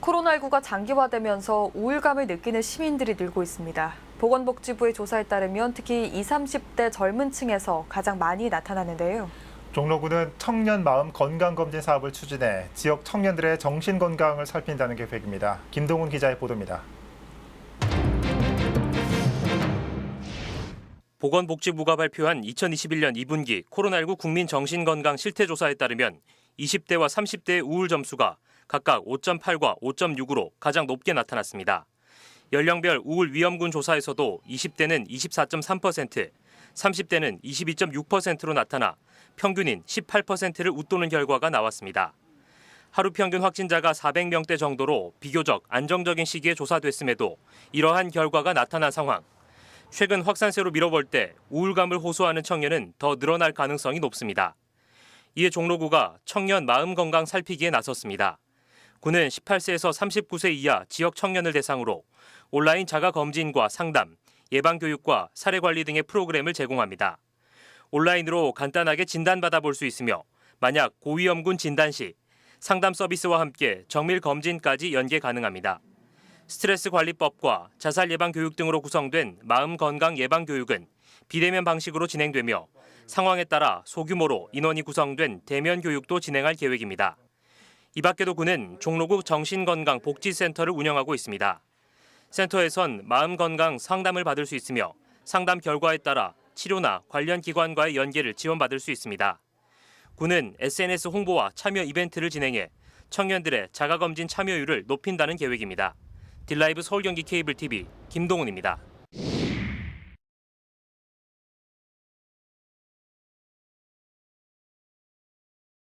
코로나19가 장기화되면서 우울감을 느끼는 시민들이 늘고 있습니다. 보건복지부의 조사에 따르면 특히 20, 30대 젊은 층에서 가장 많이 나타나는데요. 종로구는 청년 마음 건강 검진 사업을 추진해 지역 청년들의 정신 건강을 살핀다는 계획입니다. 김동훈 기자의 보도입니다. 보건복지부가 발표한 2021년 2분기 코로나19 국민 정신건강 실태조사에 따르면 20대와 30대의 우울 점수가 각각 5.8과 5.6으로 가장 높게 나타났습니다. 연령별 우울 위험군 조사에서도 20대는 24.3%, 30대는 22.6%로 나타나 평균인 18%를 웃도는 결과가 나왔습니다. 하루 평균 확진자가 400명대 정도로 비교적 안정적인 시기에 조사됐음에도 이러한 결과가 나타난 상황. 최근 확산세로 밀어볼 때 우울감을 호소하는 청년은 더 늘어날 가능성이 높습니다. 이에 종로구가 청년 마음 건강 살피기에 나섰습니다. 구는 18세에서 39세 이하 지역 청년을 대상으로 온라인 자가 검진과 상담, 예방 교육과 사례 관리 등의 프로그램을 제공합니다. 온라인으로 간단하게 진단받아 볼 수 있으며 만약 고위험군 진단 시 상담 서비스와 함께 정밀 검진까지 연계 가능합니다. 스트레스 관리법과 자살 예방 교육 등으로 구성된 마음 건강 예방 교육은 비대면 방식으로 진행되며 상황에 따라 소규모로 인원이 구성된 대면 교육도 진행할 계획입니다. 이 밖에도 구는 종로구 정신건강복지센터를 운영하고 있습니다. 센터에선 마음 건강 상담을 받을 수 있으며 상담 결과에 따라 치료나 관련 기관과의 연계를 지원받을 수 있습니다. 구는 SNS 홍보와 참여 이벤트를 진행해 청년들의 자가검진 참여율을 높인다는 계획입니다. 딜라이브 서울경기 케이블 TV 김동훈입니다.